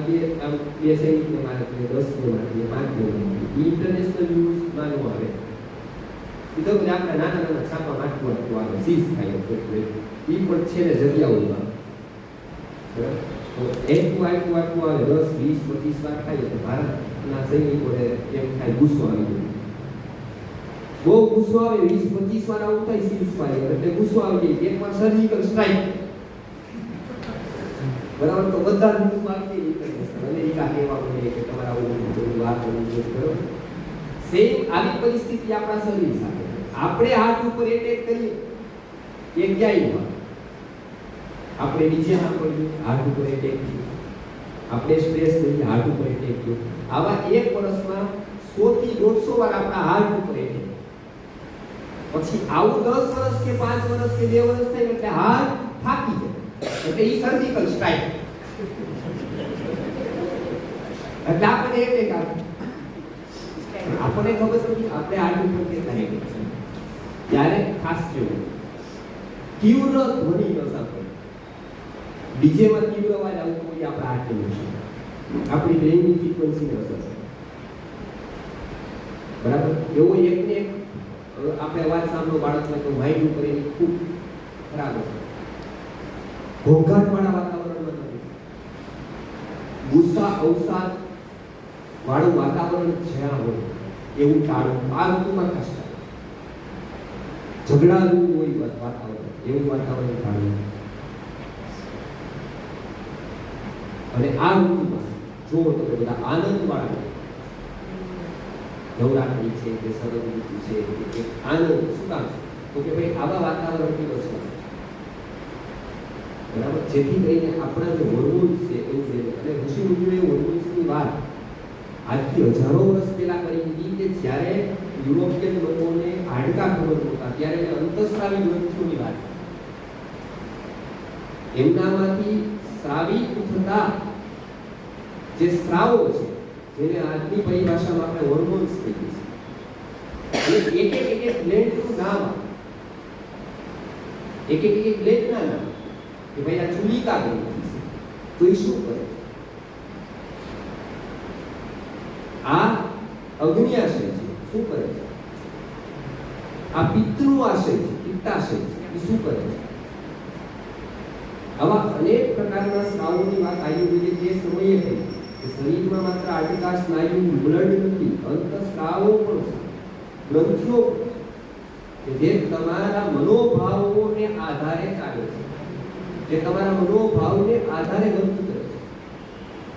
બે આમ બે સૈનિકને મારે કે દસ ને મારે પાંચ ને મારે ઇન્ટરનેશનલ ન્યૂઝમાં નો આવે એ તો આપણા નાના નાના છાપા માટકું માટકું આવે સીઝ થાય એટલે એ પણ છે ને જગ્યાઓમાં એક આટલું આટલું આવે દસ વીસ પચીસ વાર થાય તો ભારતના સૈનિકોને એમ થાય ગુસ્સો આવી ગયો બહુ ગુસ્સો આવે વીસ પચીસ વાર આવું થાય સીઝ ફાયર એટલે ગુસ્સો આવી જાય એકવાર સર્જિકલ સ્ટ્રાઇક બરાબર તો બધા ન્યૂઝમાં આવી જાય અમેરિકા કહેવા મળે કે તમારે આવું બધું વાત કરવું જોઈએ બરાબર સેમ આવી પરિસ્થિતિ આપણા શરીર સાથે આપણે હાથ ઉપર એટેક કરીએ એ ક્યાંય ન આપણે નીચે હાથ પડીએ હાથ ઉપર એટેક થયો આપણે સ્ટ્રેસ લઈએ હાથ ઉપર એટેક થયો આવા એક વર્ષમાં સો થી દોઢસો વાર આપણા હાથ ઉપર એટેક પછી આવું દસ વર્ષ કે પાંચ વર્ષ કે બે વર્ષ થાય એટલે હાથ થાકી જાય એટલે ઈ સર્જિકલ સ્ટ્રાઇક એટલે આપણે એ આવે. આપણને ખબર છે આપણે આ ઉપર કેટલા એટેક ત્યારે ખાસ જોવું તીવ્ર ધ્વનિ ન સાંભળવી ડીજેમાં તીવ્ર અવાજ આવતો હોય આપણા હાથની છે. આપણી બ્રેઇનની ફ્રીક્વન્સીને અસર. બરાબર? એવો એકને એક આપણે અવાજ સાંભળો, બાળકને તો માઇન્ડ ઉપર ખૂબ ખરાબ અસર. ઘોંઘાટવાળા વાતાવરણમાં નથી ગુસ્સા, અવસાદ વાળું વાતાવરણ જ્યાં હોય, એવું ટાળવું આ ઋતુમાં કષ્ટ. ઝઘડાનું હોય વાતાવરણ, એવું વાતાવરણ ટાળવું અને આ ઋતુમાં જો તમે બધા આનંદ વાળા નવરાત્રિ છે કે સરદ ઋતુ છે આનંદ, શું કામ? તો કે ભાઈ આવા વાતાવરણથી બચવા બરાબર? જેથી કરીને આપણા જે હોર્મોન્સ છે, એવું છે. અને ઋષિ મુનિઓએ હોર્મોન્સની વાત આજથી હજારો વર્ષ પહેલા કરી હતી કે જ્યારે યુરોપિયન લોકોને હાડકા ખબર નહોતા ત્યારે અંતઃસ્રાવી ગ્રંથિઓની વાત. એમનામાંથી સ્રાવી ઉઠતા જે સ્રાવો છે, જેને આજની પરિભાષામાં આપણે હોર્મોન્સ કહીએ છીએ. એક એક એક એક ગ્લેન્ડનું નામ એક એક એક ગ્લેન્ડના નામ. કે આવા અનેક પ્રકારના સ્રાવોની વાત આયુર્વેદે તે સમયે થઈ કે માત્ર હાડકા સ્નાયુ બ્લડ નથી અંતસ્રાવો પણ છે ગ્રંથિઓ કે જે તમારા મનોભાવોને જે તમારા મનોભાવને આધારે બનતું